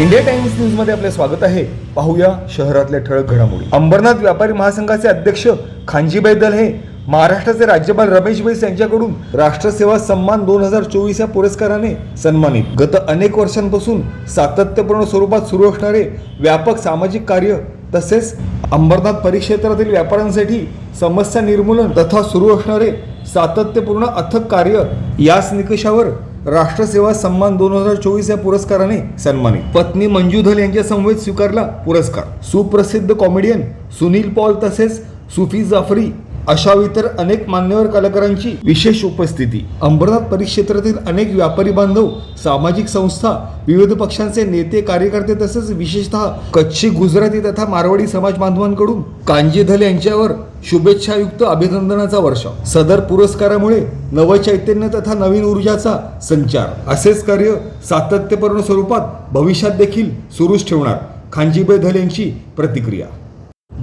India times न्यूजमध्ये आपले स्वागत आहे. पाहूया शहरातल्या ठळक घडामोडी. अंबरनाथ व्यापारी महासंघाचे अध्यक्ष खांजीबाई दल हे महाराष्ट्राचे राज्यपाल रमेश बैस यांच्याकडून राष्ट्रसेवा सन्मान दोन हजार चोवीस या पुरस्काराने सन्मानित. गत अनेक वर्षांपासून सातत्यपूर्ण स्वरूपात सुरू असणारे व्यापक सामाजिक कार्य तसेच अंबरनाथ परिक्षेत्रातील व्यापाऱ्यांसाठी समस्या निर्मूलन तथा सुरू असणारे सातत्यपूर्ण अथक कार्य याच निकषावर राष्ट्रसेवा सन्मान दोन हजार चोवीस या पुरस्काराने सन्मानित. पत्नी मंजू धल यांच्या समवेत स्वीकारला पुरस्कार. सुप्रसिद्ध कॉमेडियन सुनील पॉल तसेच सुफी जाफरी अशा इतर अनेक मान्यवर कलाकारांची विशेष उपस्थिती. अंबरनाथ परिक्षेत्रातील अनेक व्यापारी बांधव सामाजिक संस्था विविध पक्षांचे नेते कार्यकर्ते तसेच विशेषतः कच्छी गुजराती तथा मारवाडी समाज बांधवांकडून कांजीधल यांच्यावर शुभेच्छायुक्त अभिनंदनाचा वर्षाव. सदर पुरस्कारामुळे नवचैतन्य तथा नवीन ऊर्जाचा संचार. असेच कार्य सातत्यपूर्ण स्वरूपात भविष्यात देखील सुरूच ठेवणार खांजीबाई धल यांची प्रतिक्रिया.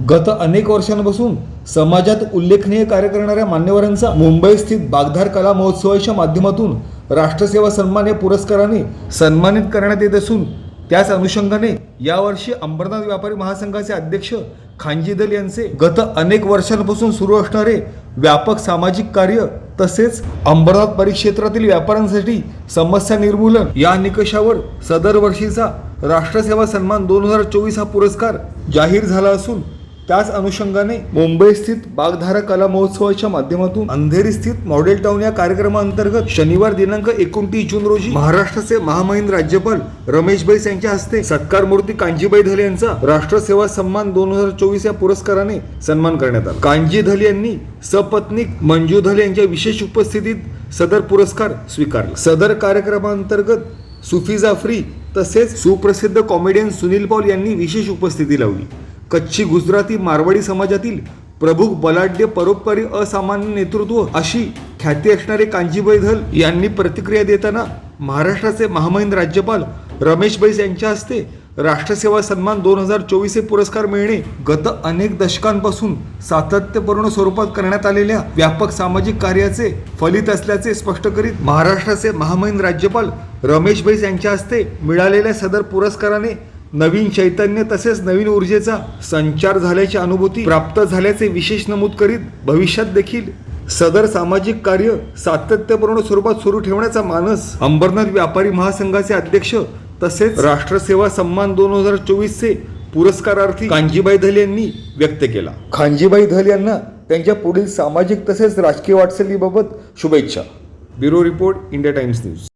गत अनेक वर्षांपासून समाजात उल्लेखनीय कार्य करणाऱ्या मान्यवरांचा मुंबई स्थित बागधार कला महोत्सवाच्या माध्यमातून राष्ट्रसेवा सन्मान या पुरस्काराने सन्मानित करण्यात येत असून त्याच अनुषंगाने यावर्षी अंबरनाथ व्यापारी महासंघाचे अध्यक्ष खांजीदल यांचे गत अनेक वर्षांपासून सुरू असणारे व्यापक सामाजिक कार्य तसेच अंबरनाथ परिक्षेत्रातील व्यापाऱ्यांसाठी समस्या निर्मूलन या निकषावर सदर वर्षीचा राष्ट्रसेवा सन्मान दोन हजार चोवीस हा पुरस्कार जाहीर झाला असून त्याच अनुषंगाने मुंबई स्थित बागधारा कला महोत्सवाच्या माध्यमातून अंधेरी स्थित मॉडेल टाउन या कार्यक्रमाअंतर्गत शनिवार दिनांक एकोणतीस जून रोजी महाराष्ट्राचे महामहिम राज्यपाल रमेश बैस यांच्या हस्ते सत्कार मूर्ती कांजीबाई धल यांचा राष्ट्रसेवा सन्मान दोन हजार चोवीस या पुरस्काराने सन्मान करण्यात आला. कांजी धल यांनी सपत्नीक मंजू धल यांच्या विशेष उपस्थितीत सदर पुरस्कार स्वीकारला. सदर कार्यक्रमाअंतर्गत सुफी जाफरी तसेच सुप्रसिद्ध कॉमेडियन सुनील पॉल यांनी विशेष उपस्थिती लावली. कच्छी गुजराती मारवाडी समाजातील प्रभू बलाढ्य परोपकारी असामान्य नेतृत्व अशी ख्याती असणारे कांजीबाई धल यांनी प्रतिक्रिया देताना महाराष्ट्राचे महामहिम राज्यपाल रमेश बैस यांच्या हस्ते राष्ट्रसेवा सन्मान दोन हजार चोवीस हे पुरस्कार मिळणे गत अनेक दशकांपासून सातत्यपूर्ण स्वरूपात करण्यात आलेल्या व्यापक सामाजिक कार्याचे फलित असल्याचे स्पष्ट करीत महाराष्ट्राचे महामहिम राज्यपाल रमेश बैस यांच्या हस्ते मिळालेल्या सदर पुरस्काराने नवीन चैतन्य तसेच नवीन ऊर्जेचा संचार झाल्याची अनुभूती प्राप्त झाल्याचे विशेष नमूद करीत भविष्यात देखील सदर सामाजिक कार्य सातत्यपूर्ण स्वरूपात सुरू ठेवण्याचा मानस अंबरनाथ व्यापारी महासंघाचे अध्यक्ष तसेच राष्ट्रसेवा सन्मान दोन हजार चोवीसचे पुरस्कारार्थी कांजीबाई धल यांनी व्यक्त केला. खांजीबाई धल यांना त्यांच्या पुढील सामाजिक तसेच राजकीय वाटचालीबाबत शुभेच्छा. Bureau report India Times news.